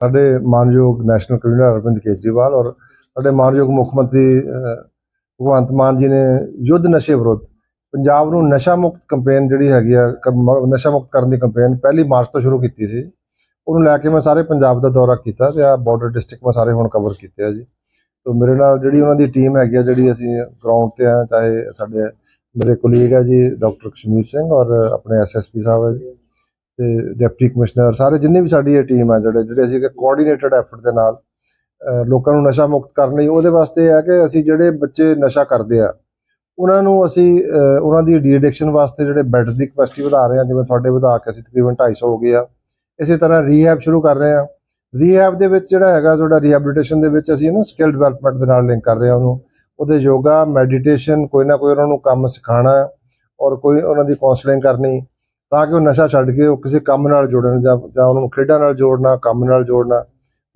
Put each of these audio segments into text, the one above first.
ਸਾਡੇ ਮਾਨਯੋਗ national convener Arvind Kejriwal ਔਰ ਸਾਡੇ ਮਾਨਯੋਗ ਮੁੱਖ ਮੰਤਰੀ ਭਗਵੰਤ ਮਾਨ ਜੀ ਨੇ ਯੁੱਧ ਨਸ਼ੇ ਵਿਰੁੱਧ ਪੰਜਾਬ ਨੂੰ ਨਸ਼ਾ ਮੁਕਤ ਕੈਂਪੇਨ ਜਿਹੜੀ ਹੈਗੀ ਆ ਕਮ- ਨਸ਼ਾ ਮੁਕਤ ਕਰਨ ਦੀ ਕੈਂਪੇਨ ਪਹਿਲੀ ਮਾਰਚ ਤੋਂ ਸ਼ੁਰੂ ਕੀਤੀ ਸੀ। ਉਹਨੂੰ ਲੈ ਕੇ ਮੈਂ ਸਾਰੇ ਪੰਜਾਬ ਦਾ ਦੌਰਾ ਕੀਤਾ ਤੇ ਆ ਬਾਰਡਰ ਡਿਸਟ੍ਰਿਕਟ ਮੈਂ ਸਾਰੇ ਹੁਣ ਕਵਰ ਕੀਤੇ ਆ ਜੀ। ਤੋਂ ਮੇਰੇ ਨਾਲ ਜਿਹੜੀ ਉਹਨਾਂ ਦੀ ਟੀਮ ਹੈਗੀ ਆ, ਜਿਹੜੀ ਅਸੀਂ ਗਰਾਊਂਡ ਤੇ ਆ, ਚਾਹੇ ਸਾਡੇ ਮੇਰੇ ਕੋਲੀਗ ਹੈ ਜੀ ਡਾਕਟਰ ਕਸ਼ਮੀਰ ਸਿੰਘ ਔਰ ਆਪਣੇ ਐਸਐਸਪੀ ਸਾਹਿਬ ਹੈ ਜੀ। ਤੇ ਡਿਪਟੀ ਕਮਿਸ਼ਨਰ, ਸਾਰੇ ਜਿੰਨੀ ਵੀ ਸਾਡੀ ਇਹ ਟੀਮ ਆ ਜਿਹੜੇ ਜਿਹੜੇ ਅਸੀਂ ਕੋਆਰਡੀਨੇਟਡ ਐਫਰਟ ਦੇ ਨਾਲ ਲੋਕਾਂ ਨੂੰ ਨਸ਼ਾ ਮੁਕਤ ਕਰਨ ਲਈ, ਉਹਦੇ ਵਾਸਤੇ ਇਹ ਹੈ ਕਿ ਅਸੀਂ ਜਿਹੜੇ ਬੱਚੇ ਨਸ਼ਾ ਕਰਦੇ ਆ, ਉਹਨਾਂ ਨੂੰ ਅਸੀਂ ਉਹਨਾਂ ਦੀ ਡੀਐਡਿਕਸ਼ਨ ਵਾਸਤੇ ਜਿਹੜੇ ਬੈਡਸ ਦੀ ਕਪੈਸਿਟੀ ਵਧਾ ਰਹੇ ਹਾਂ ਜਿਵੇਂ ਤੁਹਾਡੇ ਵਧਾ ਕੇ ਅਸੀਂ ਤਕਰੀਬਨ 250 ਹੋ ਗਏ ਆ, ਇਸੇ ਤਰ੍ਹਾਂ ਰੀਹੈਬ ਸ਼ੁਰੂ ਕਰ ਰਹੇ ਹਾਂ ਰੀਹੈਬ ਦੇ ਵਿੱਚ ਜਿਹੜਾ ਹੈਗਾ, ਤੁਹਾਡਾ ਰੀਹੈਬਿਲਿਟੇਸ਼ਨ ਦੇ ਵਿੱਚ ਅਸੀਂ ਨਾ ਸਕਿੱਲ ਡਿਵੈਲਪਮੈਂਟ ਦੇ ਨਾਲ ਲਿੰਕ ਕਰ ਰਹੇ ਹਾਂ ਉਹਨੂੰ। ਉਹਦੇ ਯੋਗਾ ਮੈਡੀਟੇਸ਼ਨ ਕੋਈ ਨਾ ਕੋਈ ਉਹਨਾਂ ਨੂੰ ਕੰਮ ਸਿਖਾਉਣਾ, ਔਰ ਕੋਈ ਉਹਨਾਂ ਦੀ ਕਾਉਂਸਲਿੰਗ ਕਰਨੀ ਤਾਂ ਕਿ ਉਹ ਨਸ਼ਾ ਛੱਡ ਕੇ ਉਹ ਕਿਸੇ ਕੰਮ ਨਾਲ ਜੁੜਨ ਜਾਂ ਜਾਂ ਉਹਨਾਂ ਨੂੰ ਖੇਡਾਂ ਨਾਲ ਜੋੜਨਾ, ਕੰਮ ਨਾਲ ਜੋੜਨਾ।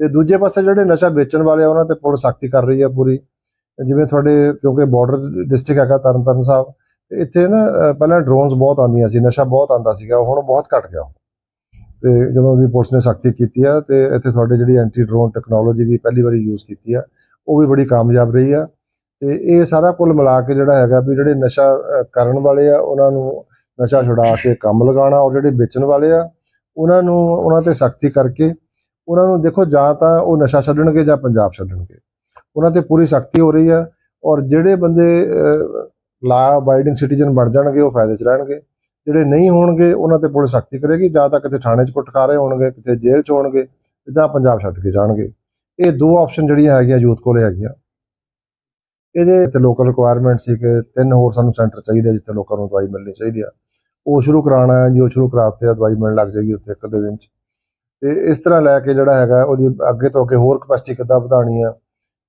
ਤੇ ਦੂਜੇ ਪਾਸੇ ਜਿਹੜੇ ਨਸ਼ਾ ਵੇਚਣ ਵਾਲੇ ਆ, ਉਹਨਾਂ ਤੇ ਪੁਲਿਸ ਸਖਤੀ ਕਰ ਰਹੀ ਹੈ ਪੂਰੀ। ਜਿਵੇਂ ਤੁਹਾਡੇ ਕਿਉਂਕਿ ਬਾਰਡਰ ਡਿਸਟ੍ਰਿਕਟ ਹੈਗਾ ਤਰਨਤਾਰਨ ਸਾਹਿਬ, ਤੇ ਇੱਥੇ ਨਾ ਪਹਿਲਾਂ ਡਰੋਨਸ ਬਹੁਤ ਆਉਂਦੀਆਂ ਸੀ, ਨਸ਼ਾ ਬਹੁਤ ਆਉਂਦਾ ਸੀਗਾ, ਹੁਣ ਬਹੁਤ ਘਟ ਗਿਆ। ਤੇ ਜਦੋਂ ਦੀ ਪੁਲਿਸ ਨੇ ਸਖਤੀ ਕੀਤੀ ਆ, ਤੇ ਇੱਥੇ ਤੁਹਾਡੇ ਜਿਹੜੀ ਐਂਟੀ ਡਰੋਨ ਟੈਕਨੋਲੋਜੀ ਵੀ ਪਹਿਲੀ ਵਾਰੀ ਯੂਜ਼ ਕੀਤੀ ਆ, ਉਹ ਵੀ ਬੜੀ ਕਾਮਯਾਬ ਰਹੀ ਆ। ਤੇ ਇਹ ਸਾਰਾ ਕੁੱਲ ਮਿਲਾ ਕੇ ਜਿਹੜਾ ਹੈਗਾ ਵੀ ਜਿਹੜੇ ਨਸ਼ਾ ਕਰਨ ਵਾਲੇ ਆ, ਉਹਨਾਂ ਨੂੰ ਨਸ਼ਾ ਛੁਡਾ ਕੇ ਕੰਮ ਲਗਾਉਣਾ ਔਰ ਜਿਹੜੇ ਵੇਚਣ ਵਾਲੇ ਆ, ਉਹਨਾਂ ਨੂੰ, ਉਹਨਾਂ ਤੇ ਸਖਤੀ ਕਰਕੇ ਉਹਨਾਂ ਨੂੰ ਦੇਖੋ ਜਾਂ ਤਾਂ ਉਹ ਨਸ਼ਾ ਛੱਡਣਗੇ ਜਾਂ ਪੰਜਾਬ ਛੱਡਣਗੇ। ਉਹਨਾਂ ਤੇ ਪੂਰੀ ਸਖਤੀ ਹੋ ਰਹੀ ਆ ਔਰ ਜਿਹੜੇ ਬੰਦੇ ਲਾ ਅਬਾਈਡਿੰਗ ਸਿਟੀਜ਼ਨ ਬਣ ਜਾਣਗੇ, ਉਹ ਫਾਇਦੇ 'ਚ ਰਹਿਣਗੇ। ਜਿਹੜੇ ਨਹੀਂ ਹੋਣਗੇ, ਉਹਨਾਂ ਤੇ ਪੁਲਿਸ ਸਖਤੀ ਕਰੇਗੀ, ਜਾਂ ਤਾਂ ਕਿਤੇ ਥਾਣੇ 'ਚ ਕੁੱਟ ਖਾ ਰਹੇ ਹੋਣਗੇ, ਕਿਤੇ ਜੇਲ੍ਹ 'ਚ ਹੋਣਗੇ, ਜਾਂ ਪੰਜਾਬ ਛੱਡ ਕੇ ਜਾਣਗੇ। ਇਹ ਦੋ ਆਪਸ਼ਨ ਜਿਹੜੀਆਂ ਹੈਗੀਆਂ ਯੂਥ ਕੋਲੇ ਹੈਗੀਆਂ। ਇਹਦੇ ਤੇ ਲੋਕਲ ਰਿਕੁਆਇਰਮੈਂਟ ਸੀ ਕਿ ਤਿੰਨ ਹੋਰ ਸਾਨੂੰ ਸੈਂਟਰ ਚਾਹੀਦੇ ਆ, ਜਿੱਥੇ ਲੋਕਾਂ ਨੂੰ ਦਵਾਈ ਮਿਲਣੀ ਚਾਹੀਦੀ ਆ। ਉਹ ਸ਼ੁਰੂ ਕਰਾਉਣਾ ਹੈ ਜੀ, ਉਹ ਸ਼ੁਰੂ ਕਰਾਤੇ ਆ, ਦਵਾਈ ਮਿਲਣ ਲੱਗ ਜਾਏਗੀ ਉੱਥੇ ਇੱਕ ਅੱਧੇ ਦਿਨ 'ਚ। ਤੇ ਇਸ ਤਰ੍ਹਾਂ ਲੈ ਕੇ ਜਿਹੜਾ ਹੈਗਾ, ਉਹਦੀ ਅੱਗੇ ਤੋਂ ਅੱਗੇ ਹੋਰ ਕਪੈਸਿਟੀ ਕਿੱਦਾਂ ਵਧਾਉਣੀ ਆ,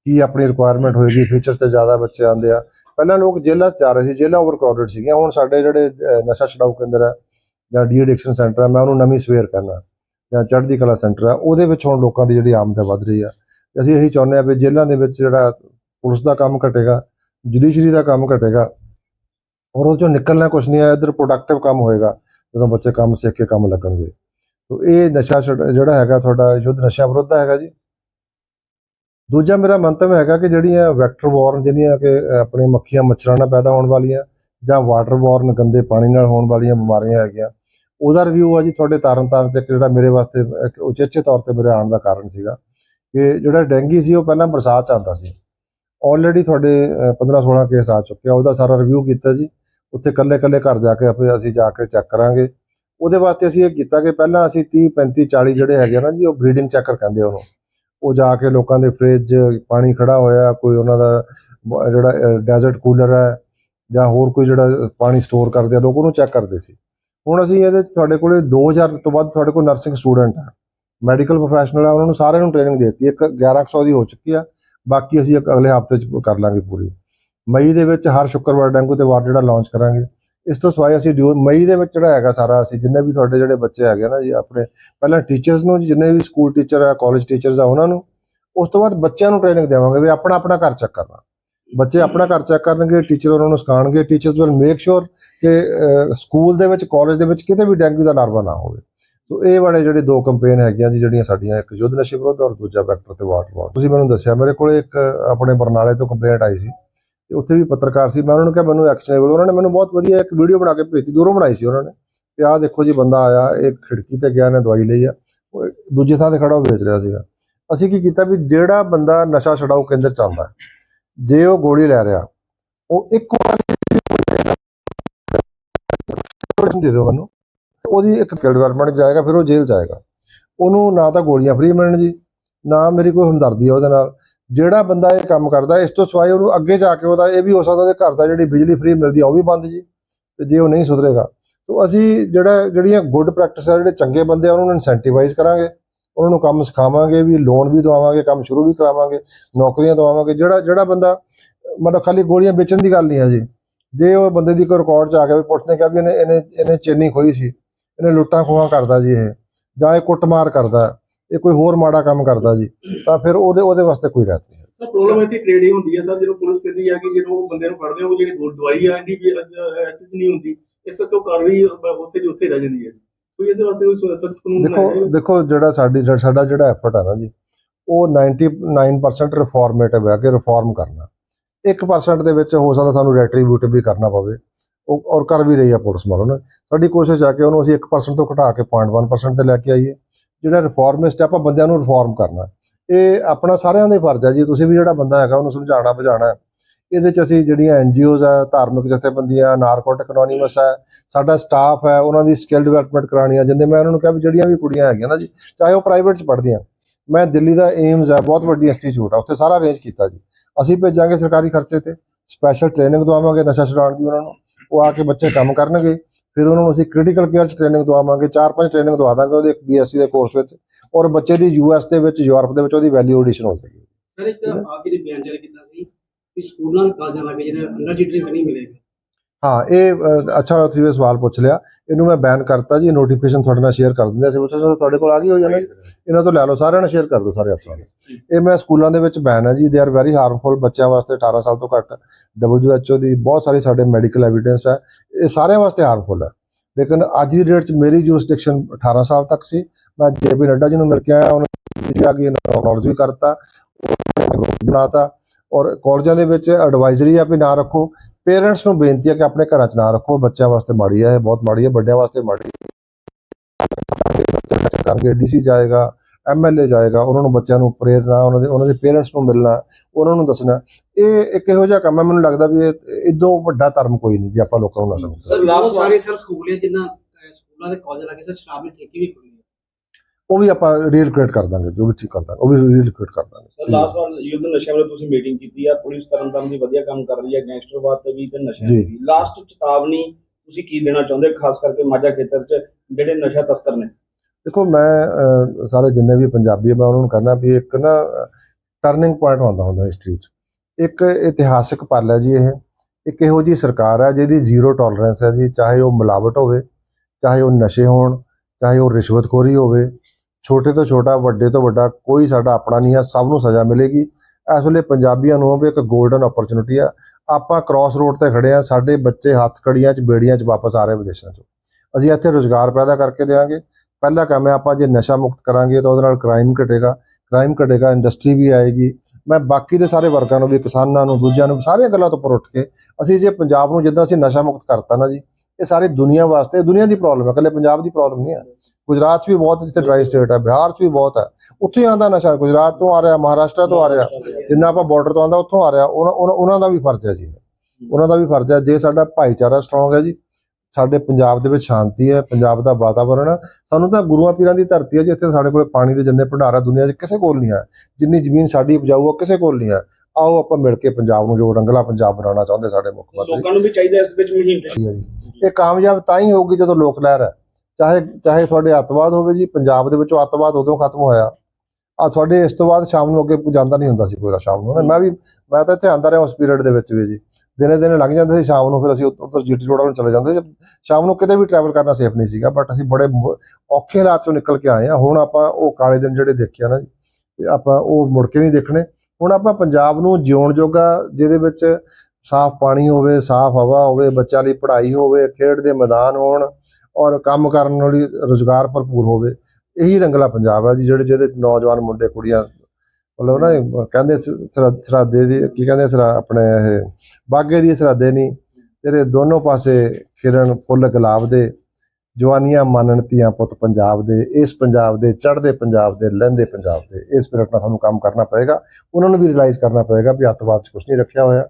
ਕੀ ਆਪਣੀ ਰਿਕੁਆਇਰਮੈਂਟ ਹੋਏਗੀ ਫਿਊਚਰ ਤੇ ਜ਼ਿਆਦਾ ਬੱਚੇ ਆਉਂਦੇ ਆ। ਪਹਿਲਾਂ ਲੋਕ ਜੇਲ੍ਹਾਂ 'ਚ ਜਾ ਰਹੇ ਸੀ, ਜੇਲ੍ਹਾਂ ਓਵਰਕਰਾਊਡਡ ਸੀਗੀਆਂ। ਹੁਣ ਸਾਡੇ ਜਿਹੜੇ ਨਸ਼ਾ ਛਡਾਊ ਕੇਂਦਰ ਆ, ਜਾਂ ਡੀ ਐਡਿਕਸ਼ਨ ਸੈਂਟਰ ਆ, ਮੈਂ ਉਹਨੂੰ ਨਵੀਂ ਸਵੇਰ ਕਰਨਾ ਜਾਂ ਚੜ੍ਹਦੀ ਕਲਾ ਸੈਂਟਰ ਆ, ਉਹਦੇ ਵਿੱਚ ਹੁਣ ਲੋਕਾਂ ਦੀ ਜਿਹੜੀ ਆਮਦ ਵੱਧ ਰਹੀ ਆ। ਅਸੀਂ ਇਹੀ ਚਾਹੁੰਦੇ ਆ ਵੀ ਜੇਲ੍ਹਾਂ ਦੇ ਵਿੱਚ ਜਿਹੜਾ ਪੁਲਿਸ ਦਾ ਕੰਮ ਘਟੇਗਾ, ਜੁਡੀਸ਼ਰੀ ਦਾ ਕੰਮ ਘਟੇਗਾ ਔਰ ਉਹ ਚੋਂ ਨਿਕਲਣਾ ਕੁਝ ਨਹੀਂ ਆ ਇਧਰ ਪ੍ਰੋਡਕਟਿਵ ਕੰਮ ਹੋਏਗਾ ਜਦੋਂ ਬੱਚੇ ਕੰਮ ਸਿੱਖ ਕੇ ਕੰਮ ਲੱਗਣਗੇ। ਤੋ ਇਹ ਨਸ਼ਾ ਛੁਡ- ਜਿਹੜਾ ਹੈਗਾ ਤੁਹਾਡਾ ਯੁੱਧ ਨਸ਼ਾ ਵਿਰੁੱਧ ਹੈਗਾ ਜੀ। ਦੂਜਾ ਮੇਰਾ ਮੰਤਵ ਹੈਗਾ ਕਿ ਜਿਹੜੀਆਂ ਵੈਕਟਰ ਵਾਰਨ ਜਿਹੜੀਆਂ ਕਿ ਅਹ, ਆਪਣੇ ਮੱਖੀਆਂ ਮੱਛਰਾਂ ਨਾਲ ਪੈਦਾ ਹੋਣ ਵਾਲੀਆਂ ਜਾਂ ਵਾਟਰ ਵਾਰਨ ਗੰਦੇ ਪਾਣੀ ਨਾਲ ਹੋਣ ਵਾਲੀਆਂ ਬਿਮਾਰੀਆਂ ਹੈਗੀਆਂ ਉਹਦਾ ਰਿਵਿਊ ਆ ਜੀ ਤੁਹਾਡੇ ਤਾਰਨ ਤਾਰਨ ਤੇ ਜਿਹੜਾ ਮੇਰੇ ਵਾਸਤੇ ਇੱਕ ਉਚੇਚੇ ਤੌਰ ਤੇ ਮੇਰੇ ਆਉਣ ਦਾ ਕਾਰਨ ਸੀਗਾ ਕਿ ਜਿਹੜਾ ਡੈਂਗੀ ਸੀ ਉਹ ਪਹਿਲਾਂ ਬਰਸਾਤ ਚ ਆਉਂਦਾ ਸੀ। ਆਲਰੇਡੀ ਤੁਹਾਡੇ 15 16 ਕੇਸ ਆ ਚੁੱਕਿਆ ਉਹਦਾ ਸਾਰਾ ਰਿਵਿਊ ਕੀਤਾ ਜੀ। ਉੱਥੇ ਕੱਲੇ ਕੱਲੇ ਘਰ ਜਾ ਕੇ ਆਪੇ ਅਸੀਂ ਜਾ ਕੇ ਚੈੱਕ ਕਰਾਂਗੇ। ਉਹਦੇ ਵਾਸਤੇ ਅਸੀਂ ਇਹ ਕੀਤਾ ਕਿ ਪਹਿਲਾਂ ਅਸੀਂ 30 35 40 ਜਿਹੜੇ ਹੈਗੇ ਆ ਨਾ ਜੀ, ਉਹ ਬਰੀਡਿੰਗ ਚੈੱਕਰ ਕਹਿੰਦੇ ਉਹਨੂੰ। ਉਹ ਜਾ ਕੇ ਲੋਕਾਂ ਦੇ ਫ੍ਰਿਜ ਪਾਣੀ ਖੜਾ ਹੋਇਆ, ਕੋਈ ਉਹਨਾਂ ਦਾ ਜਿਹੜਾ ਡੈਜ਼ਰਟ ਕੂਲਰ ਹੈ ਜਾਂ ਹੋਰ ਕੋਈ ਜਿਹੜਾ ਪਾਣੀ ਸਟੋਰ ਕਰਦੇ ਆ, ਲੋਕ ਉਹਨੂੰ ਚੈੱਕ ਕਰਦੇ ਸੀ। ਹੁਣ ਅਸੀਂ ਇਹਦੇ 'ਚ ਤੁਹਾਡੇ ਕੋਲੇ 2000 ਤੋਂ ਵੱਧ ਤੁਹਾਡੇ ਕੋਲ ਨਰਸਿੰਗ ਸਟੂਡੈਂਟ ਆ। ਮੈਡੀਕਲ ਪ੍ਰੋਫੈਸ਼ਨਲ ਆ, ਉਹਨਾਂ ਨੂੰ ਸਾਰਿਆਂ ਨੂੰ ਟ੍ਰੇਨਿੰਗ ਦੇ ਦਿੱਤੀ। ਇੱਕ 1100 ਦੀ ਹੋ ਚੁੱਕੀ ਆ। ਬਾਕੀ ਅਸੀਂ ਇੱਕ ਅਗਲੇ ਹਫ਼ਤੇ ਚ ਕਰ ਲਾਂਗੇ ਪੂਰੀ। ਮਈ ਦੇ ਵਿੱਚ ਹਰ ਸ਼ੁੱਕਰਵਾਰ ਡੈਂਗੂ ਤੇ ਵਾਰਡ ਜਿਹੜਾ ਲਾਂਚ ਕਰਾਂਗੇ। ਇਸ ਤੋਂ ਸਿਵਾਏ ਅਸੀਂ ਡਿਊ ਮਈ ਦੇ ਵਿੱਚ ਜਿਹੜਾ ਹੈਗਾ ਸਾਰਾ ਅਸੀਂ ਜਿੰਨੇ ਵੀ ਤੁਹਾਡੇ ਜਿਹੜੇ ਬੱਚੇ ਹੈਗੇ ਨਾ ਜੀ, ਆਪਣੇ ਪਹਿਲਾਂ ਟੀਚਰਸ ਨੂੰ ਜਿੰਨੇ ਵੀ ਸਕੂਲ ਟੀਚਰ ਆ ਕਾਲਜ ਟੀਚਰਸ ਆ ਉਹਨਾਂ ਨੂੰ, ਉਸ ਤੋਂ ਬਾਅਦ ਬੱਚਿਆਂ ਨੂੰ ਟ੍ਰੇਨਿੰਗ ਦੇਵਾਂਗੇ ਵੀ ਆਪਣਾ ਆਪਣਾ ਘਰ ਚੈੱਕ ਕਰਨਾ। ਬੱਚੇ ਆਪਣਾ ਘਰ ਚੈੱਕ ਕਰਨਗੇ ਟੀਚਰ ਉਹਨਾਂ ਨੂੰ ਸਿਖਾਉਣਗੇ ਟੀਚਰਸ ਵਿਲ ਮੇਕ ਸ਼ੋਰ ਕਿ ਸਕੂਲ ਦੇ ਵਿੱਚ ਕਾਲਜ ਦੇ ਵਿੱਚ ਕਿਤੇ ਵੀ ਡੈਂਗੂ ਦਾ ਲਾਰਵਾ ਨਾ ਹੋਵੇ। ਸੋ ਇਹ ਵਾਲੇ ਜਿਹੜੇ ਦੋ ਕੰਪੇਨ ਹੈਗੀਆਂ ਜੀ, ਜਿਹੜੀਆਂ ਸਾਡੀਆਂ, ਇੱਕ ਯੁੱਧ ਨਸ਼ੇ ਵਿਰੁੱਧ ਔਰ ਦੂਜਾ ਵੈਕਟਰ ਤੇ ਵਾਟ ਵਾਰ ਤੁਸੀਂ ਮੈਨੂੰ ਦੱਸਿਆ ਮੇਰੇ ਕੋਲ ਇੱਕ ਆਪਣੇ ਬਰਨਾਲੇ ਤੋਂ ਕੰਪਲੇਂਟ ਆਈ ਸੀ। ਤੇ ਉੱਥੇ ਵੀ ਪੱਤਰਕਾਰ ਸੀ। ਮੈਂ ਉਹਨਾਂ ਨੂੰ ਕਿਹਾ, ਮੈਨੂੰ ਐਕਸ਼ਨੇਬਲ ਉਹਨਾਂ ਨੇ ਮੈਨੂੰ ਬਹੁਤ ਵਧੀਆ ਇੱਕ ਵੀਡੀਓ ਬਣਾ ਕੇ ਭੇਜੀ। ਦੂਰੋਂ ਬਣਾਈ ਸੀ ਉਹਨਾਂ ਨੇ। ਤੇ ਆਹ ਦੇਖੋ ਜੀ, ਬੰਦਾ ਆਇਆ, ਇਹ ਖਿੜਕੀ ਤੇ ਗਿਆ ਨੇ ਦਵਾਈ ਲਈ ਆ। ਉਹ ਦੂਜੇ ਥਾਂ ਤੇ ਖੜਾ, ਉਹ ਵੇਚ ਰਿਹਾ ਸੀਗਾ। ਅਸੀਂ ਕੀ ਕੀਤਾ ਵੀ ਜਿਹੜਾ ਬੰਦਾ ਨਸ਼ਾ ਛਡਾਊ ਕੇਂਦਰ ਚ ਆਉਂਦਾ, ਜੇ ਉਹ ਗੋਲੀ ਲੈ ਰਿਹਾ, ਉਹ ਇੱਕ ਵਾਰ ਦੇ ਦਿਓ ਮੈਨੂੰ। ਉਹਦੀ ਇੱਕ ਡਿਵੈਲਪਮੈਂਟ ਜਾਏਗਾ, ਫਿਰ ਉਹ ਜੇਲ੍ਹ ਜਾਏਗਾ ਉਹਨੂੰ ਨਾ ਤਾਂ ਗੋਲੀਆਂ ਫ੍ਰੀ ਮਿਲਣ ਜੀ, ਨਾ ਮੇਰੀ ਕੋਈ ਹਮਦਰਦੀ ਆ ਉਹਦੇ ਨਾਲ। ਜਿਹੜਾ ਬੰਦਾ ਇਹ ਕੰਮ ਕਰਦਾ, ਇਸ ਤੋਂ ਸਿਵਾਏ ਉਹਨੂੰ ਅੱਗੇ ਜਾ ਕੇ ਉਹਦਾ ਇਹ ਵੀ ਹੋ ਸਕਦਾ ਉਹਦੇ ਘਰ ਦਾ ਜਿਹੜੀ ਬਿਜਲੀ ਫ੍ਰੀ ਮਿਲਦੀ ਆ, ਉਹ ਵੀ ਬੰਦ ਜੀ, ਤੇ ਜੇ ਉਹ ਨਹੀਂ ਸੁਧਰੇਗਾ। ਤਾਂ ਅਸੀਂ ਜਿਹੜਾ ਜਿਹੜੀਆਂ ਗੁੱਡ ਪ੍ਰੈਕਟਿਸ ਆ, ਜਿਹੜੇ ਚੰਗੇ ਬੰਦੇ ਆ, ਉਹਨਾਂ ਨੂੰ ਇਨਸੈਂਟੀਵਾਈਜ਼ ਕਰਾਂਗੇ, ਉਹਨਾਂ ਨੂੰ ਕੰਮ ਸਿਖਾਵਾਂਗੇ, ਵੀ ਲੋਨ ਵੀ ਦਵਾਵਾਂਗੇ, ਕੰਮ ਸ਼ੁਰੂ ਵੀ ਕਰਾਵਾਂਗੇ, ਨੌਕਰੀਆਂ ਦਵਾਵਾਂਗੇ। ਜਿਹੜਾ ਜਿਹੜਾ ਬੰਦਾ, ਮਤਲਬ ਖਾਲੀ ਗੋਲੀਆਂ ਵੇਚਣ ਦੀ ਗੱਲ ਨਹੀਂ ਹੈ ਜੀ। ਜੇ ਉਹ ਬੰਦੇ ਦੀ ਕੋਈ ਰਿਕਾਰਡ ਚ ਆ ਗਿਆ, ਵੀ ਪੁਲਿਸ ਨੇ ਕਿਹਾ ਵੀ ਇਹਨੇ ਇਹਨੇ ਇਹਨੇ ਚੇਨੀ ਖੋਈ ਸੀ, ਇਹਨੇ ਲੁੱਟਾਂ ਖੋਹਾਂ ਕਰਦਾ ਜੀ ਇਹ, ਜਾਂ ਇਹ ਕੁੱਟਮਾਰ ਕਰਦਾ। ਇਹ ਕੋਈ ਹੋਰ ਮਾੜਾ ਕੰਮ ਕਰਦਾ ਜੀ ਤਾਂ ਫਿਰ ਉਹਦੇ ਉਹਦੇ ਵਾਸਤੇ ਕੋਈ ਰਹਿਤ ਨਹੀਂ ਸਰ ਪ੍ਰੋਬਲਮ ਇੱਥੇ ਕ੍ਰੀਏਟ ਇਹ ਹੁੰਦੀ ਹੈ ਸਰ ਜਦੋਂ ਪੁਲਿਸ ਕਹਿੰਦੀ ਹੈ ਕਿ ਜਦੋਂ ਉਹ ਬੰਦੇ ਨੂੰ ਫੜਦੇ ਆ ਉਹ ਜਿਹੜੀ ਦਵਾ- ਦਵਾਈ ਆ ਐਂਟੀ ਨਹੀਂ ਹੁੰਦੀ ਇਸ ਤੋਂ ਕਾਰਵਾਈ ਉੱਥੇ ਦੀ ਉੱਥੇ ਰਹਿ ਜਾਂਦੀ ਹੈ। ਕੋਈ ਇਹਦੇ ਵਾਸਤੇ ਕੋਈ ਸਖਤ ਕਾਨੂੰਨ ਦੇਖੋ ਬਣਾਏ ਦੇਖੋ ਜਿਹੜਾ ਸਾਡੀ ਜਿਹੜਾ- ਸਾਡਾ ਜਿਹੜਾ ਐਫਰਟ ਹੈ ਨਾ ਜੀ ਉਹ 99% ਰਿਫਾਰਮੇਟਿਵ ਹੈ ਕਿ ਰਿਫਾਰਮ ਕਰਨਾ। 1% ਦੇ ਵਿੱਚ ਹੋ ਸਕਦਾ ਸਾਨੂੰ ਰੈਟਰੀਬਿਊਟਿਵ ਵੀ ਕਰਨਾ ਪਵੇ ਔਰ ਕਰ ਵੀ ਰਹੀ ਹੈ ਪੁਲਿਸ ਨਾ। ਸਾਡੀ ਕੋਸ਼ਿਸ਼ ਹੈ ਕਿ ਉਹਨੂੰ ਅਸੀਂ 1% ਤੋਂ ਘਟਾ ਕੇ 0.1% ਤੇ ਲੈ ਕੇ ਆਈਏ। ਜਿਹੜਾ ਰਿਫਾਰਮਿਸਟ ਆਪਾਂ ਬੰਦਿਆਂ ਨੂੰ ਰਿਫਾਰਮ ਕਰਨਾ। ਇਹ ਆਪਣਾ ਸਾਰਿਆਂ ਦਾ ਹੀ ਫਰਜ਼ ਹੈ ਜੀ। ਤੁਸੀਂ ਵੀ ਜਿਹੜਾ ਬੰਦਾ ਹੈਗਾ, ਉਹਨੂੰ ਸਮਝਾਉਣਾ, ਬੁਝਾਉਣਾ ਇਹਦੇ ਚ ਅਸੀਂ ਜਿਹੜੀਆਂ ਐਨਜੀਓਜ਼ ਹੈ, ਧਾਰਮਿਕ ਜਥੇਬੰਦੀਆਂ ਨਾਰਕੋਟਿਕ ਅਨੋਨਿਮਸ ਹੈ, ਸਾਡਾ ਸਟਾਫ ਹੈ, ਉਹਨਾਂ ਦੀ ਸਕਿੱਲ ਡਿਵੈਲਪਮੈਂਟ ਕਰਾਉਣੀ ਆ ਜਿੰਨੇ ਮੈਂ ਉਹਨਾਂ ਨੂੰ ਕਿਹਾ ਵੀ ਜਿਹੜੀਆਂ ਵੀ ਕੁੜੀਆਂ ਹੈਗੀਆਂ ਨਾ ਜੀ, ਚਾਹੇ ਉਹ ਪ੍ਰਾਈਵੇਟ ਚ ਪੜ੍ਹਦੀਆਂ। ਮੈਂ ਦਿੱਲੀ ਦਾ ਏਮਸ ਹੈ, ਬਹੁਤ ਵੱਡੀ ਇੰਸਟੀਚਿਊਟ ਆ ਉੱਥੇ ਸਾਰਾ ਅਰੇਂਜ ਕੀਤਾ ਜੀ। ਅਸੀਂ ਭੇਜਾਂਗੇ ਸਰਕਾਰੀ ਖਰਚੇ ਤੇ। ਸਪੈਸ਼ਲ ਟ੍ਰੇਨਿੰਗ ਦਵਾਵਾਂਗੇ ਨਸ਼ਾ ਛੁਡਾਉਣ ਦੀ ਉਹਨਾਂ ਨੂੰ। ਉਹ ਆ ਕੇ ਬੱਚੇ ਕੰਮ ਕਰਨਗੇ। ਫਿਰ ਉਹਨਾਂ ਨੂੰ ਅਸੀਂ ਕ੍ਰਿਟੀਕਲ ਕੇਅਰ ਚ ਟ੍ਰੇਨਿੰਗ ਦਵਾਵਾਂਗੇ, ਚਾਰ ਪੰਜ ਟ੍ਰੇਨਿੰਗ ਦਵਾ ਦਾਂਗੇ ਉਹਦੇ ਬੀਐਸਸੀ ਦੇ ਕੋਰਸ ਵਿੱਚ ਔਰ ਬੱਚੇ ਦੀ ਯੂਐਸ ਦੇ ਵਿੱਚ ਯੂਰਪ ਦੇ ਵਿੱਚ ਉਹਦੀ ਵੈਲਿਊ ਐਡੀਸ਼ਨ ਹੋ ਜਾਏਗੀ। ਸਰ, ਇੱਕ ਆਖਿਰੀ ਬਿਆਨ ਜਾਰੀ ਕੀਤਾ ਸੀ ਕਿ ਸਕੂਲਾਂ, ਕਾਲਜਾਂ ਲੱਗੇ ਜਿਹੜੇ ਅੰਡਰ ਟੀਚਰਿੰਗ ਨਹੀਂ ਮਿਲੇਗਾ। ਹਾਂ ਇਹ ਅ, ਅੱਛਾ ਤੁਸੀਂ ਇਹ ਸਵਾਲ ਪੁੱਛ ਲਿਆ। ਇਹਨੂੰ ਮੈਂ ਬੈਨ ਕਰਤਾ ਜੀ ਨੋਟੀਫਿਕੇਸ਼ਨ ਤੁਹਾਡੇ ਨਾਲ ਸ਼ੇਅਰ ਕਰ ਦਿੰਦੇ ਅਸੀਂ ਪੁੱਛਿਆ ਤੁਹਾਡੇ ਕੋਲ ਆ ਗਈ ਹੋ ਜਾਣਾ ਜੀ? ਇਹਨਾਂ ਤੋਂ ਲੈ ਲਓ ਸਾਰਿਆਂ ਨਾਲ ਸ਼ੇਅਰ ਕਰ ਦਿਓ ਸਾਰੇ ਅਫਸਰਾਂ ਨੂੰ ਇਹ ਮੈਂ ਸਕੂਲਾਂ ਦੇ ਵਿੱਚ ਬੈਨ ਹੈ ਜੀ। ਦੇ ਆਰ ਵੈਰੀ ਹਾਰਮਫੁਲ ਬੱਚਿਆਂ ਵਾਸਤੇ 18 ਸਾਲ ਤੋਂ ਘੱਟ WHO ਦੀ ਬਹੁਤ ਸਾਰੇ ਸਾਡੇ ਮੈਡੀਕਲ ਐਵੀਡੈਂਸ ਹੈ ਇਹ ਸਾਰਿਆਂ ਵਾਸਤੇ ਹਾਰਮਫੁਲ ਹੈ ਲੇਕਿਨ ਅੱਜ ਦੀ ਡੇਟ 'ਚ ਮੇਰੀ ਜੂਰਿਸਡਿਕਸ਼ਨ 18 ਸਾਲ ਤੱਕ ਸੀ। ਮੈਂ ਜੇਪੀ ਨੱਡਾ ਜੀ ਨੂੰ ਮਿਲ ਕੇ ਆਇਆ ਉਹਨਾਂ ਨੇ ਆ ਕੇ ਅਕਨੋਲਜ ਵੀ ਕਰਤਾ। ਬਣਾਤਾ। ਔਰ ਕਾਲਜਾਂ ਦੇ ਵਿੱਚ ਐਡਵਾਈਜ਼ਰੀ ਆ ਵੀ ਨਾ ਰੱਖੋ। ਪੇਰੈਂਟਸ ਨੂੰ ਬੇਨਤੀ ਹੈ ਕਿ ਆਪਣੇ ਘਰਾਂ 'ਚ ਨਾ ਰੱਖੋ। ਬੱਚਿਆਂ ਵਾਸਤੇ ਮਾੜੀ ਹੈ ਬਹੁਤ ਮਾੜੀ ਹੈ। ਵੱਡਿਆਂ ਵਾਸਤੇ ਮਾੜੀ ਹੈ। ਕਰਕੇ ਡੀਸੀ ਜਾਏਗਾ ਐਮਐਲਏ ਜਾਏਗਾ ਉਹਨਾਂ ਨੂੰ ਬੱਚਿਆਂ ਨੂੰ ਪ੍ਰੇਰਨਾ ਉਹਨਾਂ ਦੇ ਉਹਨਾਂ ਦੇ ਪੇਰੈਂਟਸ ਨੂੰ ਮਿਲਣਾ ਉਹਨਾਂ ਨੂੰ ਦੱਸਣਾ। ਇਹ ਇੱਕ ਇਹੋ ਜਿਹਾ ਕੰਮ ਹੈ ਮੈਨੂੰ ਲੱਗਦਾ ਵੀ ਇਹ ਇਦੋਂ ਵੱਡਾ ਧਰਮ ਕੋਈ ਨਹੀਂ ਜੇ ਆਪਾਂ ਲੋਕਾਂ ਨੂੰ ਨਾ ਸਮਝਦੇ ਸਰ ਬਹੁਤ ਸਾਰੇ ਸਰ ਸਕੂਲ ਹੈ ਜਿਨ੍ਹਾਂ ਅਹ, ਸਕੂਲਾਂ ਦੇ ਕਾਲਜ ਲੱਗੇ ਸਰ ਸ਼ਰਾਬ ਦੀ ਠੇਕੀ ਵੀ ਖੁੱਲੀ ਉਹ ਵੀ ਆਪਾਂ ਰੀਲੋਕੇਟ ਕਰ ਦਾਂਗੇ ਜੋ ਵੀ ਠੀਕ ਕਰ ਦਾਂਗੇ ਉਹ ਵੀ ਰੀਲੋਕੇਟ ਕਰ ਦਾਂਗੇ। ਸਰ ਲਾਸਟ ਵਾਰ ਯੁੱਧ ਨਸ਼ਾ ਵੇਲੇ ਤੁਸੀਂ ਮੀਟਿੰਗ ਕੀਤੀ ਆ ਪੁਲਿਸ ਤਰਨਤਾਰਨ ਦੀ ਵਧੀਆ ਕੰਮ ਕਰ ਰਹੀ ਹੈ ਗੈਂਗਸਟਰਵਾਦ ਤੇ ਵੀ ਤੇ ਨਸ਼ਾ ਜੀ। ਤੇ ਵੀ ਲਾਸਟ ਚੇਤਾਵਨੀ ਤੁਸੀਂ ਕੀ ਦੇਣਾ ਚਾਹੁੰਦੇ ਖਾਸ ਕਰਕੇ ਮਾਝਾ ਖੇਤਰ 'ਚ ਜਿਹੜੇ ਨਸ਼ਾ ਤਸਕਰ ਨੇ? ਦੇਖੋ ਮੈਂ ਸਾਰੇ ਜਿੰਨੇ ਵੀ ਪੰਜਾਬੀ ਆ ਮੈਂ ਉਹਨਾਂ ਨੂੰ ਕਹਿੰਦਾ ਵੀ ਇੱਕ ਨਾ ਟਰਨਿੰਗ ਪੁਆਇੰਟ ਆਉਂਦਾ ਹੁੰਦਾ ਹਿਸਟਰੀ 'ਚ। ਇੱਕ ਇਤਿਹਾਸਕ ਪਲ ਹੈ ਜੀ ਇਹ। ਇੱਕ ਇਹੋ ਜੀ ਸਰਕਾਰ ਹੈ ਜਿਹਦੀ ਜ਼ੀਰੋ ਟੋਲਰੈਂਸ ਹੈ ਜੀ ਚਾਹੇ ਉਹ ਮਿਲਾਵਟ ਹੋਵੇ ਚਾਹੇ ਉਹ ਨਸ਼ੇ ਹੋਣ ਚਾਹੇ ਉਹ ਰਿਸ਼ਵਤਖੋਰੀ ਹੋਵੇ। ਛੋਟੇ ਤੋਂ ਛੋਟਾ, ਵੱਡੇ ਤੋਂ ਵੱਡਾ ਕੋਈ ਸਾਡਾ ਆਪਣਾ ਨਹੀਂ ਹੈ ਸਭ ਨੂੰ ਸਜ਼ਾ ਮਿਲੇਗੀ। ਇਸ ਵੇਲੇ ਪੰਜਾਬੀਆਂ ਨੂੰ ਵੀ ਇੱਕ 골ਡਨ ਓਪਰਚੁਨਿਟੀ ਆ। ਆਪਾਂ ਕ੍ਰਾਸ ਰੋਡ ਤੇ ਖੜੇ ਆ, ਸਾਡੇ ਬੱਚੇ ਹੱਥ ਕੜੀਆਂ 'ਚ, ਬੇੜੀਆਂ 'ਚ ਵਾਪਸ ਆ ਰਹੇ ਵਿਦੇਸ਼ਾਂ 'ਚੋਂ। ਅਸੀਂ ਇੱਥੇ ਰੋਜ਼ਗਾਰ ਪੈਦਾ ਕਰਕੇ ਦੇਵਾਂਗੇ ਪਹਿਲਾ ਕੰਮ ਹੈ, ਆਪਾਂ ਜੇ ਨਸ਼ਾ ਮੁਕਤ ਕਰਾਂਗੇ ਤਾਂ ਉਹਦੇ ਨਾਲ ਕ੍ਰਾਈਮ ਘਟੇਗਾ। ਕ੍ਰਾਈਮ ਘਟੇਗਾ ਇੰਡਸਟਰੀ ਵੀ ਆਏਗੀ। ਮੈਂ ਬਾਕੀ ਦੇ ਸਾਰੇ ਵਰਗਾਂ ਨੂੰ ਵੀ, ਕਿਸਾਨਾਂ ਨੂੰ, ਦੂਜਿਆਂ ਨੂੰ, ਸਾਰੀਆਂ ਗੱਲਾਂ ਤੋਂ ਉੱਪਰ ਉੱਠ ਕੇ, ਅਸੀਂ ਜੇ ਪੰਜਾਬ ਨੂੰ ਜਿੱਦਾਂ ਅਸੀਂ ਨਸ਼ਾ ਮੁਕਤ ਕਰਤਾ ਨਾ ਜੀ ਇਹ ਸਾਰੀ ਦੁਨੀਆ ਵਾਸਤੇ, ਦੁਨੀਆ ਦੀ ਪ੍ਰੋਬਲਮ ਹੈ, ਇਕੱਲੇ ਪੰਜਾਬ ਦੀ ਪ੍ਰੋਬਲਮ ਨਹੀਂ ਹੈ। ਗੁਜਰਾਤ 'ਚ ਵੀ ਬਹੁਤ ਜਿੱਥੇ ਡਰਾਈ ਸਟੇਟ ਹੈ, ਬਿਹਾਰ 'ਚ ਵੀ ਬਹੁਤ ਹੈ। ਉੱਥੇ ਹੀ ਆਉਂਦਾ ਨਸ਼ਾ, ਗੁਜਰਾਤ ਤੋਂ ਆ ਰਿਹਾ, ਮਹਾਰਾਸ਼ਟਰ ਤੋਂ ਆ ਰਿਹਾ। ਜਿੰਨਾ ਆਪਾਂ ਬਾਰਡਰ ਤੋਂ ਆਉਂਦਾ, ਉੱਥੋਂ ਆ ਰਿਹਾ। ਉਹਨਾਂ- ਉਹਨਾਂ ਦਾ ਵੀ ਫਰਜ਼ ਹੈ ਜੀ। ਉਹਨਾਂ ਦਾ ਵੀ ਫਰਜ਼ ਹੈ। ਜੇ ਸਾਡਾ ਭਾਈਚਾਰਾ ਸਟਰੋਂਗ ਹੈ ਜੀ ਸਾਡੇ ਪੰਜਾਬ ਦੇ ਵਿੱਚ ਸ਼ਾਂਤੀ ਹੈ ਪੰਜਾਬ ਦਾ ਵਾਤਾਵਰਣ ਹੈ। ਸਾਨੂੰ ਤਾਂ ਗੁਰੂਆਂ ਪੀਰਾਂ ਦੀ ਧਰਤੀ ਹੈ ਜਿੱਥੇ ਸਾਡੇ ਕੋਲ ਪਾਣੀ ਦੇ ਜਿੰਨੇ ਭੰਡਾਰ ਦੁਨੀਆ 'ਚ ਕਿਸੇ ਕੋਲ ਨਹੀਂ ਹੈ। ਜਿੰਨੀ ਜ਼ਮੀਨ ਸਾਡੀ ਉਪਜਾਊ ਆ ਕਿਸੇ ਕੋਲ ਨਹੀਂ ਹੈ। ਆਓ ਆਪਾਂ ਮਿਲ ਕੇ ਪੰਜਾਬ ਨੂੰ ਜੋ ਰੰਗਲਾ ਪੰਜਾਬ ਬਣਾਉਣਾ ਚਾਹੁੰਦੇ ਸਾਡੇ ਮੁੱਖ ਮੰਤਰੀ। ਲੋਕਾਂ ਨੂੰ ਵੀ ਚਾਹੀਦਾ ਇਸ ਵਿੱਚ ਮੁਹਿੰਮ। ਹੈ ਇਹ ਕਾਮਯਾਬ ਤਾਂ ਹੀ ਹੋਊਗੀ ਜਦੋਂ ਲੋਕ ਲਹਿਰ ਹੈ। ਚਾਹੇ ਚਾਹੇ ਤੁਹਾਡੇ ਅੱਤਵਾਦ ਹੋਵੇ ਜੀ ਪੰਜਾਬ ਦੇ ਵਿੱਚੋਂ ਅੱਤਵਾਦ ਉਦੋਂ ਖਤਮ ਹੋਇਆ। ਆ ਤੁਹਾਡੇ ਇਸ ਤੋਂ ਬਾਅਦ ਸ਼ਾਮ ਨੂੰ ਅੱਗੇ ਜਾਂਦਾ ਨਹੀਂ ਹੁੰਦਾ ਸੀ ਕੋਈ ਸ਼ਾਮ ਨੂੰ। ਨਾ। ਮੈਂ ਵੀ ਮੈਂ ਤਾਂ ਇੱਥੇ ਆਂਦਾ ਰਿਹਾ ਉਸ ਪੀਰੀਅਡ ਦੇ ਵਿੱਚ ਵੀ ਜੀ। ਦਿਨੇ ਦਿਨੇ ਲੱਗ ਜਾਂਦੇ ਸੀ, ਸ਼ਾਮ ਨੂੰ ਫਿਰ ਅਸੀਂ ਉੱਧਰ ਜੀਟੀ ਰੋਡ ਵੱਲ ਚਲੇ ਜਾਂਦੇ ਸੀ। ਸ਼ਾਮ ਨੂੰ ਕਿਤੇ ਵੀ ਟਰੈਵਲ ਕਰਨਾ ਸੇਫ ਨਹੀਂ ਸੀਗਾ ਬਟ ਅਸੀਂ ਬੜੇ ਔਖੇ ਹਾਲਾਤ ਚੋਂ ਨਿਕਲ ਕੇ ਆਏ ਆ ਹੁਣ ਆਪਾਂ ਉਹ ਕਾਲੇ ਦਿਨ ਜਿਹੜੇ ਦੇਖਿਆ ਨਾ ਜੀ ਆਪਾਂ ਉਹ ਮੁੜ ਕੇ ਨਹੀਂ ਦੇਖਣੇ। ਹੁਣ ਆਪਾਂ ਪੰਜਾਬ ਨੂੰ ਜਿਉਣ ਜੋਗਾ, ਜਿਹਦੇ ਵਿੱਚ ਸਾਫ਼ ਪਾਣੀ ਹੋਵੇ, ਸਾਫ਼ ਹਵਾ ਹੋਵੇ, ਬੱਚਿਆਂ ਲਈ ਪੜ੍ਹਾਈ ਹੋਵੇ, ਖੇਡ ਦੇ ਮੈਦਾਨ ਹੋਣ ਔਰ ਕੰਮ ਕਰਨ ਵਾਲੀ ਰੋਜ਼ਗਾਰ ਭਰਪੂਰ ਹੋਵੇ, ਇਹੀ ਰੰਗਲਾ ਪੰਜਾਬ ਹੈ ਜੀ, ਜਿਹੜੇ ਜਿਹਦੇ ਚ ਨੌਜਵਾਨ ਮੁੰਡੇ, ਕੁੜੀਆਂ ਮਤਲਬ ਨਾ ਕਹਿੰਦੇ ਸ- ਸਰਾ- ਸਰਾਦੇ ਦੀ, ਕੀ ਕਹਿੰਦੇ ਸਰਾ, ਆਪਣੇ ਇਹ ਬਾਗੇ ਦੀ ਸਰਾਦੇ ਨਹੀਂ ਤੇਰੇ ਦੋਨੋਂ ਪਾਸੇ ਕਿਰਨ ਫੁੱਲ ਗੁਲਾਬ ਦੇ, ਜਵਾਨੀਆਂ ਮਾਨਣ ਧੀਆਂ ਪੁੱਤ ਪੰਜਾਬ ਦੇ, ਇਸ ਪੰਜਾਬ ਦੇ, ਚੜ੍ਹਦੇ ਪੰਜਾਬ ਦੇ ਲਹਿੰਦੇ ਪੰਜਾਬ ਦੇ, ਇਸ ਸਪਿਰਿਟ ਨਾਲ ਸਾਨੂੰ ਕੰਮ ਕਰਨਾ ਪਏਗਾ। ਉਹਨਾਂ ਨੂੰ ਵੀ ਰਿਅਲਾਈਜ਼ ਕਰਨਾ ਪਏਗਾ ਵੀ ਅੱਤਵਾਦ 'ਚ ਕੁਝ ਨਹੀਂ ਰੱਖਿਆ ਹੋਇਆ।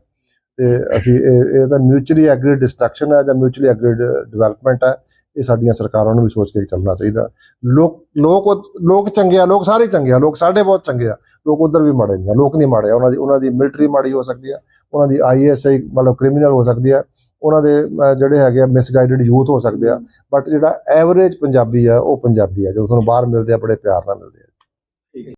ਤੇ ਅਸੀਂ ਇਹ ਇਹ ਤਾਂ ਮਿਊਚੁਅਲੀ ਐਗਰੀਡ ਡਿਸਟਰਕਸ਼ਨ ਹੈ ਜਾਂ ਮਿਊਚੁਅਲੀ ਐਗਰੀਡ ਡਿਵੈਲਪਮੈਂਟ ਹੈ। ਇਹ ਸਾਡੀਆਂ ਸਰਕਾਰਾਂ ਨੂੰ ਵੀ ਸੋਚ ਕੇ ਚੱਲਣਾ ਚਾਹੀਦਾ। ਲੋਕ ਲੋਕ ਉਹ- ਲੋਕ ਚੰਗੇ ਆ, ਲੋਕ ਸਾਰੇ ਚੰਗੇ ਆ, ਲੋਕ ਸਾਡੇ ਬਹੁਤ ਚੰਗੇ ਆ। ਲੋਕ ਉਧਰ ਵੀ ਮਾੜੇ ਨਹੀਂ ਆ, ਲੋਕ ਨਹੀਂ ਮਾੜੇ ਉਹਨਾਂ ਦੀ ਉਹਨਾਂ ਦੀ ਮਿਲਟਰੀ ਮਾੜੀ ਹੋ ਸਕਦੀ ਆ, ਉਹਨਾਂ ਦੀ ਆਈਐਸਆਈ ਮਤਲਬ ਕ੍ਰਿਮੀਨਲ ਹੋ ਸਕਦੀ ਆ, ਉਹਨਾਂ ਦੇ ਜਿਹੜੇ ਹੈਗੇ ਆ ਮਿਸਗਾਈਡਡ ਯੂਥ ਹੋ ਸਕਦੇ ਆ। ਬਟ ਜਿਹੜਾ ਐਵਰੇਜ ਪੰਜਾਬੀ ਆ, ਉਹ ਪੰਜਾਬੀ ਆ ਜੋ ਤੁਹਾਨੂੰ ਬਾਹਰ ਮਿਲਦੇ ਆ, ਬੜੇ ਪਿਆਰ ਨਾਲ ਮਿਲਦੇ ਆ।